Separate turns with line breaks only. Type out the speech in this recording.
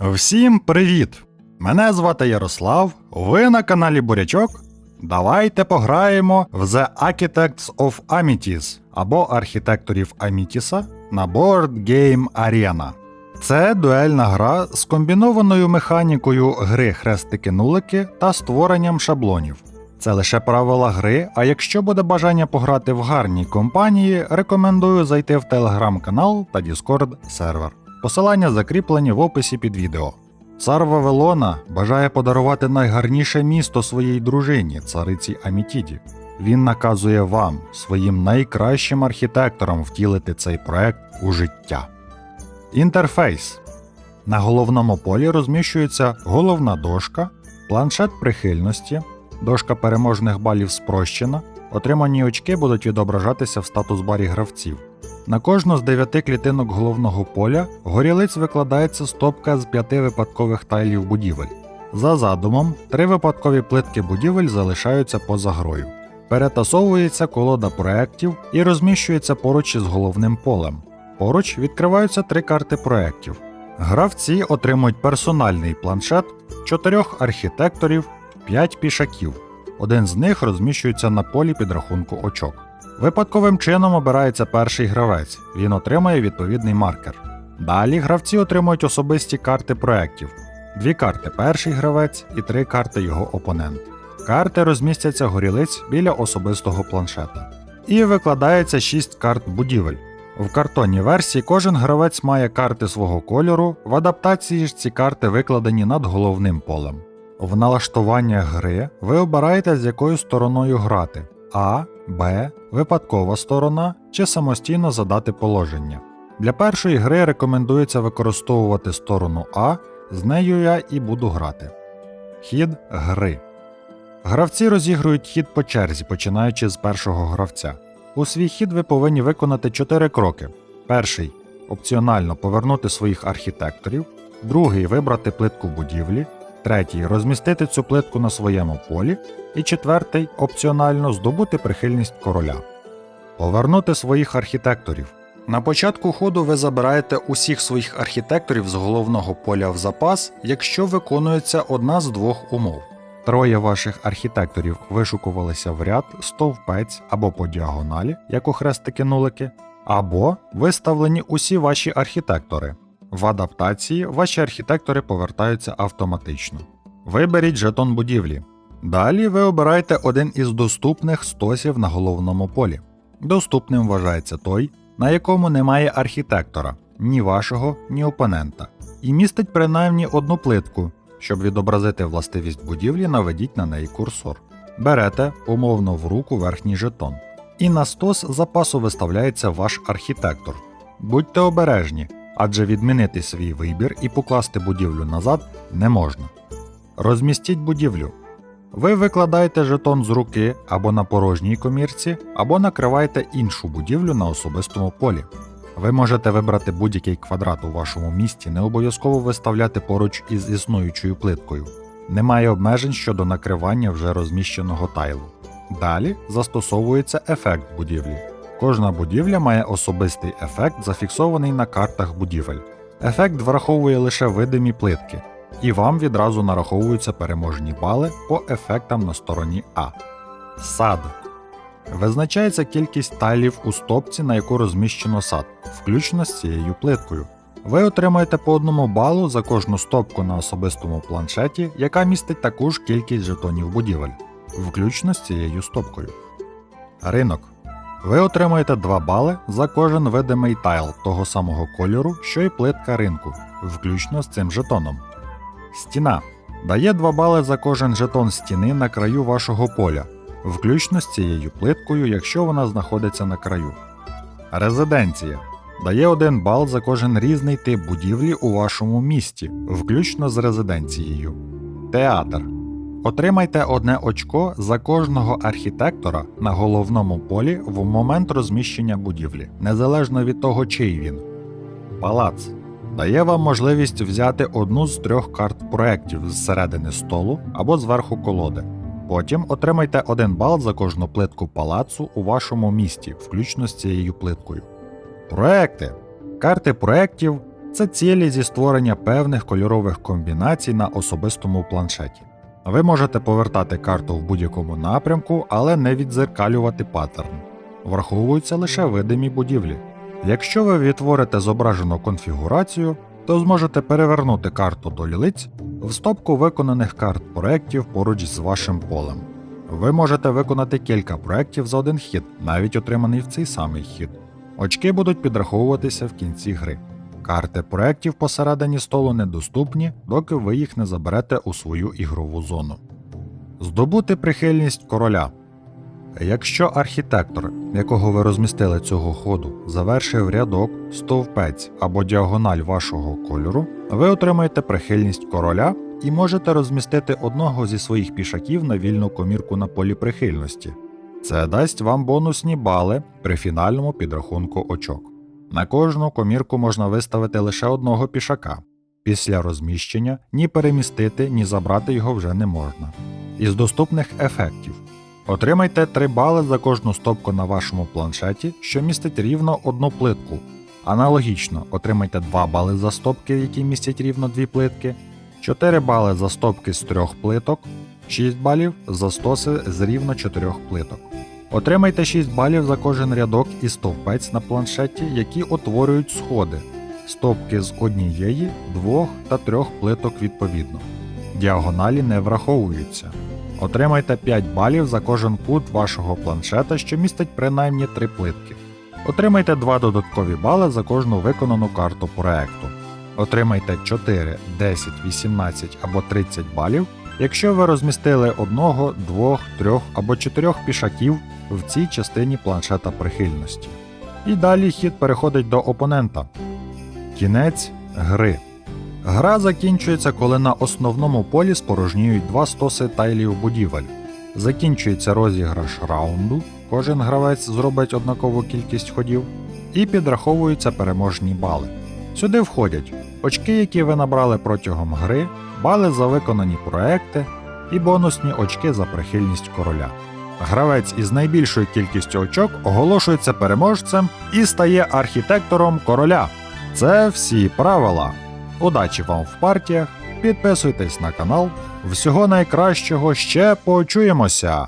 Всім привіт! Мене звати Ярослав, ви на каналі Бурячок. Давайте пограємо в The Architects of Amities або архітекторів Амітіса на Board Game Arena. Це дуельна гра з комбінованою механікою гри хрестики-нулики та створенням шаблонів. Це лише правила гри, а якщо буде бажання пограти в гарній компанії, рекомендую зайти в телеграм-канал та Discord сервер. Посилання закріплені в описі під відео. Цар Вавилона бажає подарувати найгарніше місто своїй дружині, цариці Амітіді. Він наказує вам, своїм найкращим архітекторам, втілити цей проект у життя. Інтерфейс. На головному полі розміщується головна дошка, планшет прихильності, дошка переможних балів спрощена. Отримані очки будуть відображатися в статус барі гравців. На кожну з дев'яти клітинок головного поля горілиць викладається стопка з п'яти випадкових тайлів будівель. За задумом, три випадкові плитки будівель залишаються поза грою. Перетасовується колода проєктів і розміщується поруч із головним полем. Поруч відкриваються три карти проєктів. Гравці отримують персональний планшет, чотирьох архітекторів, п'ять пішаків. Один з них розміщується на полі підрахунку очок. Випадковим чином обирається перший гравець, він отримає відповідний маркер. Далі гравці отримують особисті карти проєктів: дві карти перший гравець і три карти його опонент. Карти розмістяться горілиць біля особистого планшета. І викладається 6 карт будівель. В картонній версії кожен гравець має карти свого кольору, в адаптації ж ці карти викладені над головним полем. В налаштуваннях гри ви обираєте, з якою стороною грати А, Б, випадкова сторона чи самостійно задати положення. Для першої гри рекомендується використовувати сторону А, з нею я і буду грати. Хід гри. Гравці розігрують хід по черзі, починаючи з першого гравця. У свій хід ви повинні виконати 4 кроки. Перший опціонально повернути своїх архітекторів, другий вибрати плитку будівлі, третій розмістити цю плитку на своєму полі, і четвертий опціонально здобути прихильність короля. Повернути своїх архітекторів. На початку ходу ви забираєте усіх своїх архітекторів з головного поля в запас, якщо виконується одна з двох умов. Троє ваших архітекторів вишукувалися в ряд, стовпець або по діагоналі, як у хрестики-нулики, або виставлені усі ваші архітектори. В адаптації ваші архітектори повертаються автоматично. Виберіть жетон будівлі. Далі ви обираєте один із доступних стосів на головному полі. Доступним вважається той, на якому немає архітектора, ні вашого, ні опонента, і містить принаймні одну плитку. Щоб відобразити властивість будівлі, наведіть на неї курсор. Берете умовно в руку верхній жетон. І на стос запасу виставляється ваш архітектор. Будьте обережні, адже відмінити свій вибір і покласти будівлю назад не можна. Розмістіть будівлю. Ви викладаєте жетон з руки або на порожній комірці, або накриваєте іншу будівлю на особистому полі. Ви можете вибрати будь-який квадрат у вашому місті, не обов'язково виставляти поруч із існуючою плиткою. Немає обмежень щодо накривання вже розміщеного тайлу. Далі застосовується ефект будівлі. Кожна будівля має особистий ефект, зафіксований на картах будівель. Ефект враховує лише видимі плитки, і вам відразу нараховуються переможні бали по ефектам на стороні А. Сад. Визначається кількість тайлів у стопці, на яку розміщено сад, включно з цією плиткою. Ви отримаєте по одному балу за кожну стопку на особистому планшеті, яка містить таку ж кількість жетонів будівель, включно з цією стопкою. Ринок. Ви отримаєте 2 бали за кожен видимий тайл того самого кольору, що й плитка ринку, включно з цим жетоном. Стіна дає 2 бали за кожен жетон стіни на краю вашого поля, включно з цією плиткою, якщо вона знаходиться на краю. Резиденція дає 1 бал за кожен різний тип будівлі у вашому місті, включно з резиденцією. Театр. Отримайте одне очко за кожного архітектора на головному полі в момент розміщення будівлі, незалежно від того, чий він. Палац дає вам можливість взяти одну з трьох карт проєктів з середини столу або зверху колоди. Потім отримайте один бал за кожну плитку палацу у вашому місті, включно з цією плиткою. Проекти. Карти проєктів це цілі зі створення певних кольорових комбінацій на особистому планшеті. Ви можете повертати карту в будь-якому напрямку, але не відзеркалювати паттерн. Враховуються лише видимі будівлі. Якщо ви відтворите зображену конфігурацію, то зможете перевернути карту до лілиць в стопку виконаних карт проєктів поруч з вашим полем. Ви можете виконати кілька проєктів за один хід, навіть отриманий в цей самий хід. Очки будуть підраховуватися в кінці гри. Карти проєктів посередині столу недоступні, доки ви їх не заберете у свою ігрову зону. Здобути прихильність короля. Якщо архітектор, якого ви розмістили цього ходу, завершив рядок, стовпець або діагональ вашого кольору, ви отримаєте прихильність короля і можете розмістити одного зі своїх пішаків на вільну комірку на полі прихильності. Це дасть вам бонусні бали при фінальному підрахунку очок. На кожну комірку можна виставити лише одного пішака. Після розміщення ні перемістити, ні забрати його вже не можна. Із доступних ефектів Отримайте 3 бали за кожну стопку на вашому планшеті, що містить рівно одну плитку. Аналогічно, отримайте 2 бали за стопки, які містять рівно 2 плитки, 4 бали за стопки з 3 плиток, 6 балів за стоси з рівно 4 плиток. Отримайте 6 балів за кожен рядок і стовпець на планшеті, які утворюють сходи, стопки з однієї, двох та трьох плиток відповідно. Діагоналі не враховуються. Отримайте 5 балів за кожен кут вашого планшета, що містить принаймні 3 плитки. Отримайте 2 додаткові бали за кожну виконану карту проекту. Отримайте 4, 10, 18 або 30 балів, якщо ви розмістили одного, двох, трьох або чотирьох пішаків в цій частині планшета прихильності. І далі хід переходить до опонента. Кінець гри. Гра закінчується, коли на основному полі спорожніють два стоси тайлів будівель. Закінчується розіграш раунду, кожен гравець зробить однакову кількість ходів, і підраховуються переможні бали. Сюди входять очки, які ви набрали протягом гри, бали за виконані проекти і бонусні очки за прихильність короля. Гравець із найбільшою кількістю очок оголошується переможцем і стає архітектором короля. Це всі правила. Удачі вам в партіях, підписуйтесь на канал. Всього найкращого ще почуємося!